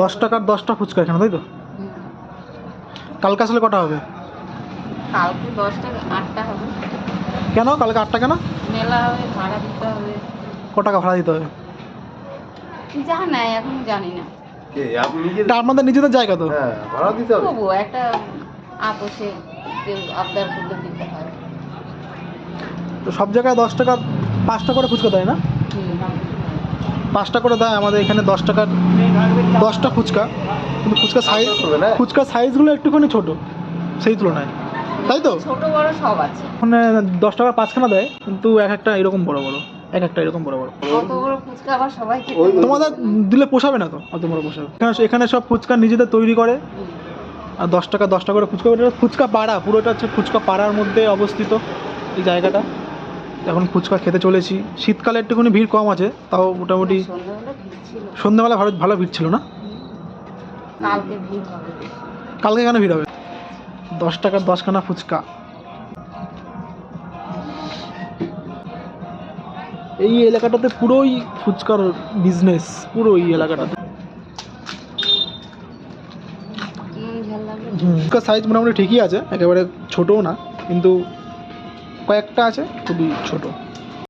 দশ টাকার দশটা ফুচকা এখানে তাই তো? কালকে আসলে কটা হবে? কালকে দশটা আটটা হবে। কেন? কালকে আটটা কেন? মেলা হবে ভাড়া দিতে হবে। ক টাকা ভাড়া দিতে হবে? যা নাই এখন জানি না। কে আপনি এটা আপনাদের নিজেদের জায়গা তো। হ্যাঁ ভাড়া দিতে হবে। তবু একটা আপোষে কেউ আবদার করলে দিতে হয়। তো সব জায়গায় দশ টাকা পাঁচটা করে ফুচকা দেয় না? পাঁচটা করে দেয় আমাদের এখানে দশ টাকার দশটা ফুচকা। কিন্তু ফুচকা সাইজ ফুচকার সাইজগুলো একটুখানি ছোট সেই তুলনায়। তাই তো? ছোট বড় সব আছে। ওখানে দশ টাকা পাঁচখানা দেয় কিন্তু এক একটা এরকম বড় বড় এক একটা এরকম বড় বড়। ফুচকা? তোমাদের দিলে পোষাবে না তো? অত বড় পোষাবে। এখানে এখানে সব ফুচকা নিজেদের তৈরি করে। আর দশ টাকা দশ টাকা করে ফুচকা ফুচকা পাড়া পুরোটা হচ্ছে ফুচকা পাড়ার মধ্যে অবস্থিত এই জায়গাটা। এখন ফুচকা খেতে চলেছি। শীতকালে একটুখানি ভিড় কম আছে তাও মোটামুটি সন্ধ্যাবেলা সন্ধ্যাবেলা ভালো ভালো ভিড় ছিল না? কালকে কেন ভিড় হবে? দশ টাকার দশখানা ফুচকা। এই এলাকাটাতে পুরোই ফুচকার বিজনেস পুরো এই এলাকাটাতে ফুচকার সাইজ মোটামুটি ঠিকই আছে একেবারে ছোটও না কিন্তু কয়েকটা আছে খুবই ছোট।